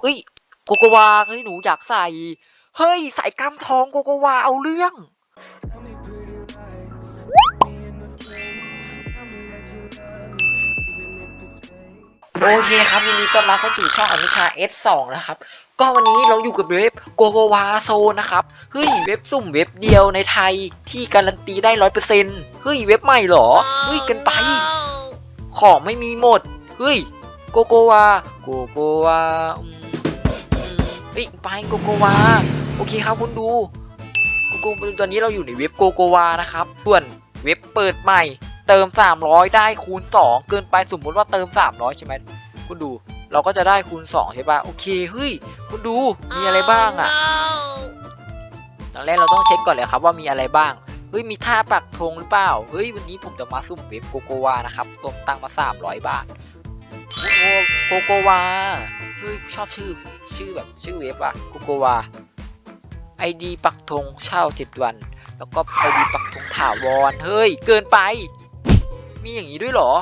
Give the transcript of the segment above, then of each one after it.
เฮ้ยโกโกวาเฮ้ยหนูอยากใส่ เฮ้ยใส่กล้ามทองโกโกวาเอาเรื่องโอเคครับยินดีต้อนรับเข้าสู่ช่องอนุชา S2 นะครับ ก็วันนี้เราอยู่กับเว็บโกโกวาโซนะครับ เฮ้ยเว็บซุ่มเว็บเดียวในไทยที่การันตีได้ร้อยเปอร์เซ็นต์เฮ้ยเว็บใหม่เหรอ เฮ้ยกันไป ของไม่มีหมด เฮ้ยโกโกวาโกโกวาอืม อ้ยไปโกโกวาโอเคครับคุณดูโกโกตอนนี้เราอยู่ในเว็บโกโกวานะครับส่วนเว็บเปิดใหม่ เติม 300 ได้คูณ 2 เกินไปสมมติว่าเติม 300 ใช่ไหมคุณดูเราก็จะได้คูณ 2 ใช่ปะโอเคเฮ้ยคุณดูมีอะไรบ้างอะ่ะตอนแรกเราต้องเช็คก่อนเลยครับว่ามีอะไรบ้างเฮ้ยมีท่าปักธงหรือเปล่าเฮ้ยวันนี้ผมจะมาซุ่มเว็บโกโกวานะครับตวมตังมา300 บาท โอ้โหโกโกวาเฮ้ยชอบชื่อชื่อแบบชื่อเว็บอะโกโกวาไอดีปักธงเช่า7วัน แล้วก็ไอดีปักธงถาวรเฮ้ย เกินไป มีอย่างนี้ด้วยเหรอ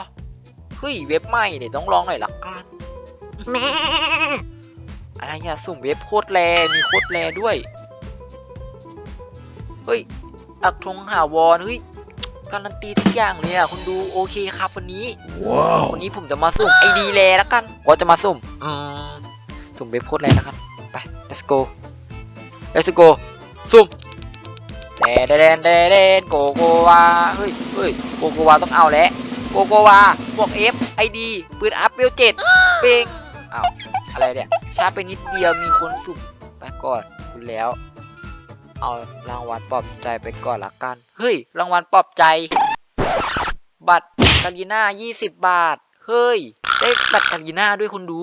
เฮ้ย เว็บใหม่เดี๋ยวต้องลองหน่อยละกันแม่อะไรอะสุ่มเว็บโคตรแรมีโคตรแรด้วย เฮ้ยปักธงถาวรเฮ้ย การันตีทุกอย่างเลยอะคุณดูโอเคครับวันนี้ Wow. วันนี้ผมจะมาสุ่มไอดีแลแล้วกันก็จะมาสุ่มอืมสุ่มเว็บโคตรแรแล้วกันไป let's go let's go สุ่มแดนแดนแดนแดนโกโกวาเฮ้ยเฮ้ยโกโกวาต้องเอาแล้วโกโกวาบวก F ID ปืนอัพเวลเจ็ดเป้งอ้าวอะไรเนี่ยช้าไปนิดเดียวมีคนสุ่มไปก่อนคุณแล้ว เอารางวัลปลอบใจไปก่อนละกัน เฮ้ย รางวัลปลอบใจ บัตรกาลีน่า20 บาท เฮ้ย ได้บัตรกาลีน่าด้วยคนดู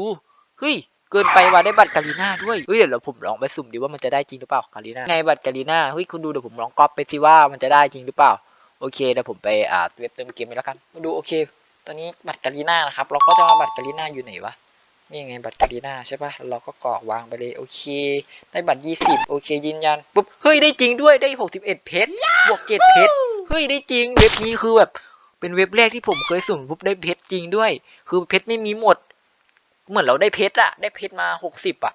เฮ้ย เกินไปว่ะได้บัตรกาลีน่าด้วย เฮ้ย เดี๋ยวเราผมลองไปสุ่มดิว่ามันจะได้จริงหรือเปล่ากาลีน่าไงบัตรกาลีน่า เฮ้ย คุณดูเดี๋ยวผมลองก๊อปไปสิว่ามันจะได้จริงหรือเปล่า โอเคเดี๋ยวผมไปอ่าเว็บเติมเกมไปแล้วกัน มาดูโอเค ตอนนี้บัตรกาลีน่านะครับ เราก็จะมาบัตรกาลีน่าอยู่ไหนวะ นี่ไงบัตรกาลีนาใช่ปะเราก็กรอกวางไปเลย โอเค ได้บัตร 20 โอเค ยืนยันปุ๊บ เฮ้ย ได้จริงด้วยได้ 61 เพชรบวก 7 เพชรเฮ้ย ได้จริง เว็บนี้คือแบบ เป็นเว็บแรกที่ผมเคยสุ่มปุ๊บได้เพชรจริงด้วย คือเพชรไม่มีหมด เหมือนเราได้เพชรอะได้เพชรมาหกสิบอะ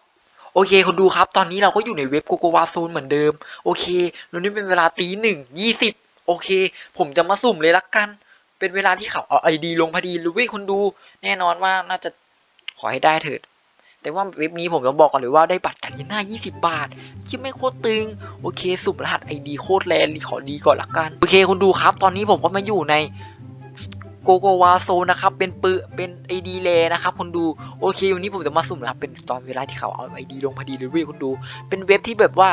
โอเคคุณดูครับ ตอนนี้เราก็อยู่ในเว็บโกโกวาโซนเหมือนเดิม โอเคแล้วนี่เป็นเวลาตีหนึ่งยี่สิบโอเค ผมจะมาสุ่มเลยละกัน เป็นเวลาที่เขาเอาไอดีลงพอดีหรือวิคนดู แน่นอนว่าน่าจะ ขอให้ได้เถิด แต่ว่าเว็บนี้ผมต้องบอกก่อนเลยว่าได้บัตรกันยินหน้า20 บาท คิดไม่โคตรตึง โอเค สุ่มรหัสไอดีโคตรแรงขอดีก่อนละกัน โอเคคุณดูครับ ตอนนี้ผมก็มาอยู่ในโกโกวาโซนะครับเป็นปืเป็นไอดีเลนะครับคนดูโอเควันนี้ผมจะมาสุ่มนะครับเป็นตอนเวลาที่เขาเอาไอดีลงพอดีเลยเว้ยคนดู เป็นเว็บที่แบบว่า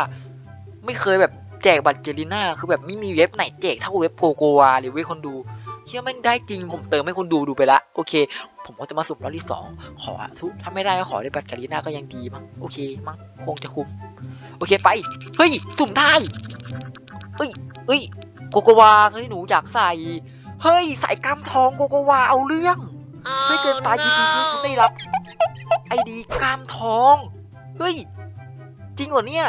ไม่เคยแบบแจกบัตรเจลิน่าคือแบบไม่มีเว็บไหนแจกเท่าเว็บโกโกวาเลยเว้ยคนดูเชื่อแม่ได้จริงผมเติมให้คนดูดูไปละโอเค ผมก็จะมาสุ่มรอบที่สองขอทุกถ้าไม่ได้ก็ขอได้บัตรเจลิน่าก็ยังดีมั้งโอเคมั้งคงจะคุ้มโอเคไปเฮ้ยสุ่มได้เฮ้ยเฮ้ยโกโกวาเฮ้ยหนูอยากใส่เฮ้ยใส่กล้ามทองโกโกวาเอาเรื่องไม่เกินไปยินดีที่คุณได้รับ ไอดีกล้ามทองเฮ้ยจริงเหรอเนี่ย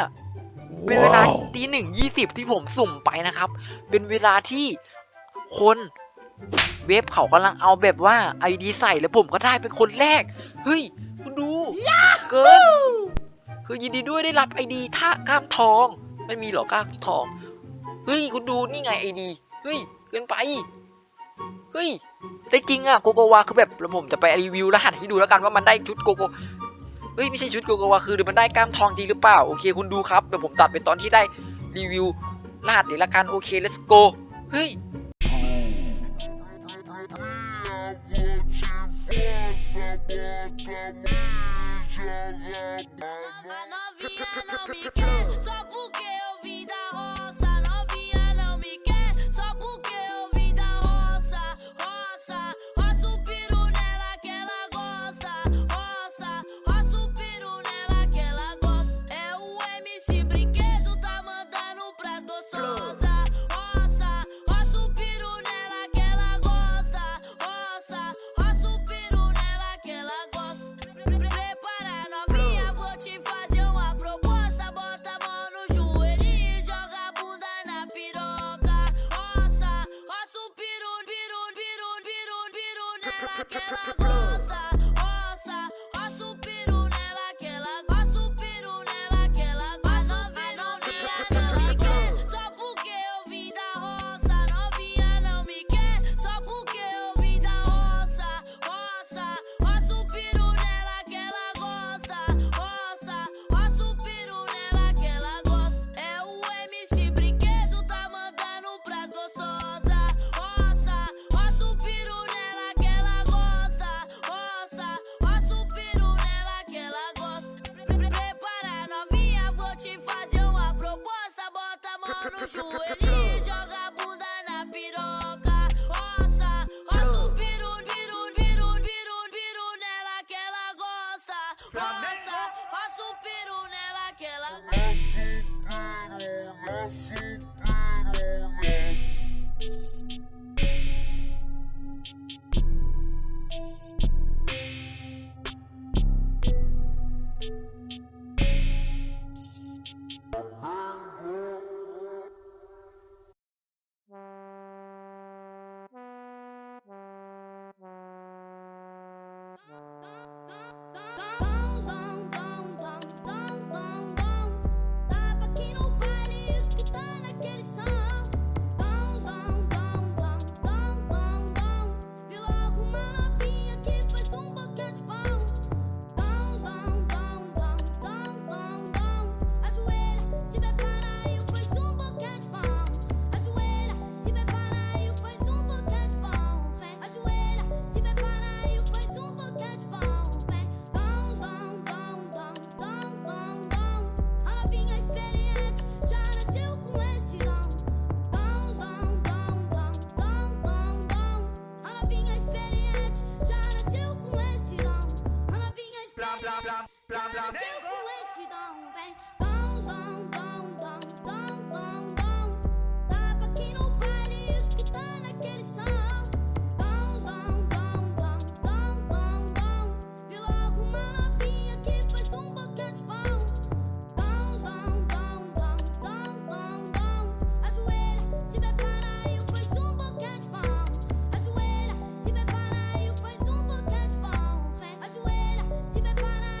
เป็นเวลา Wow. ตีหนึ่งยี่สิบที่ผมสุ่มไปนะครับ เป็นเวลาที่คน เว็บเขากำลังเอาแบบว่าไอดีใส่แล้วผมก็ได้เป็นคนแรก เฮ้ย คุณดู เกิน คือยินดีด้วยได้รับไอดีท่าก้ามทอง ไม่มีหรอก้ามทอง เฮ้ย คุณดูนี่ไงไอดี เฮ้ย เกินไป เฮ้ย ได้จริงอะโกโกวาคือแบบแล้วผมจะไปรีวิวรหัสให้ดูแล้วกันว่ามันได้ชุดโกโกเฮ้ยไม่ใช่ชุดโกโกวาคือมันได้ก้ามทองจริงหรือเปล่า โอเค คุณดูครับเดี๋ยวผมตัดเป็นตอนที่ได้รีวิวรหัสนี้ละกันโอเค let's go เฮ้ย I know. aquela, aquela rosa.